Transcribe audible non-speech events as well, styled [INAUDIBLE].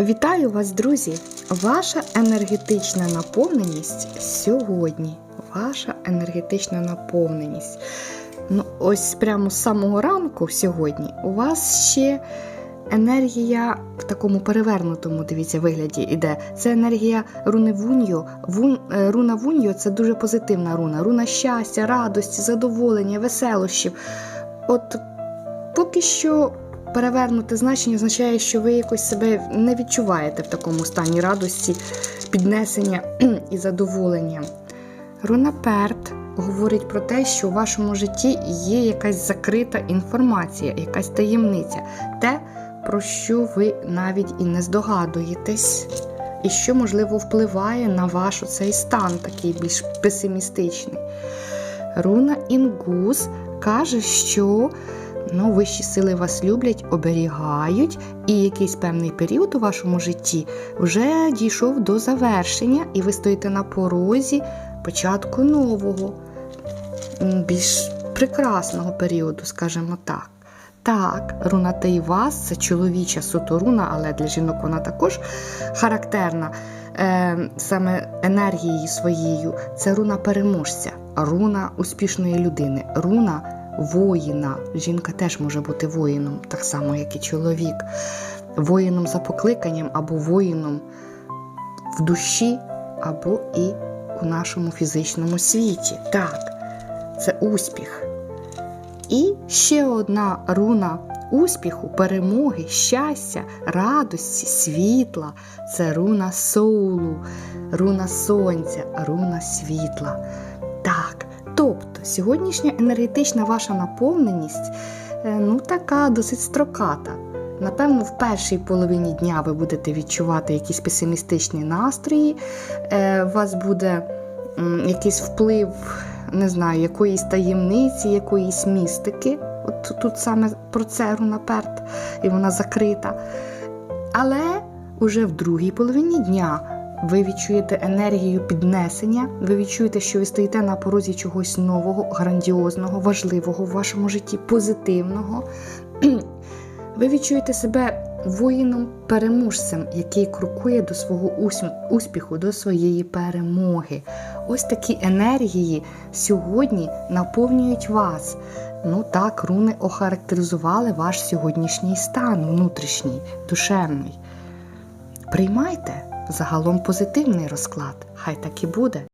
Вітаю вас, друзі! Ваша енергетична наповненість сьогодні. Ваша енергетична наповненість. Ну, ось прямо з самого ранку сьогодні у вас ще енергія в такому перевернутому, дивіться, вигляді іде. Це енергія руни Вуньо. Вун, е, руна Вуньо це дуже позитивна руна. Руна щастя, радості, задоволення, веселощів. От поки що перевернуте значення означає, що ви якось себе не відчуваєте в такому стані радості, піднесення і задоволення. Руна Перт говорить про те, що у вашому житті є якась закрита інформація, якась таємниця, те, про що ви навіть і не здогадуєтесь, і що, можливо, впливає на ваш цей стан, такий більш песимістичний. Руна Інгус каже, що ну, вищі сили вас люблять, оберігають, і якийсь певний період у вашому житті вже дійшов до завершення, і ви стоїте на порозі початку нового, більш прекрасного періоду, скажімо так. Так, руна Тейвас це чоловіча суто руна, але для жінок вона також характерна е, саме енергією своєю. Це руна переможця, руна успішної людини, руна воїна. Жінка теж може бути воїном, так само, як і чоловік, воїном за покликанням або воїном в душі, або і у нашому фізичному світі. Так, це успіх. І ще одна руна успіху, перемоги, щастя, радості, світла це руна соулу, руна сонця, руна світла. Сьогоднішня енергетична ваша наповненість е, ну така досить строката. Напевно, в першій половині дня ви будете відчувати якісь песимістичні настрої, е, у вас буде якийсь вплив, не знаю, якоїсь таємниці, якоїсь містики. От тут саме про це руна перт, і вона закрита. Але уже в другій половині дня ви відчуєте енергію піднесення, ви відчуєте, що ви стоїте на порозі чогось нового, грандіозного, важливого в вашому житті, позитивного. [CLEARS THROAT] Ви відчуєте себе воїном-переможцем, який крокує до свого успіху, до своєї перемоги. Ось такі енергії сьогодні наповнюють вас. Ну так, руни охарактеризували ваш сьогоднішній стан внутрішній, душевний. Приймайте загалом позитивний розклад, хай так і буде.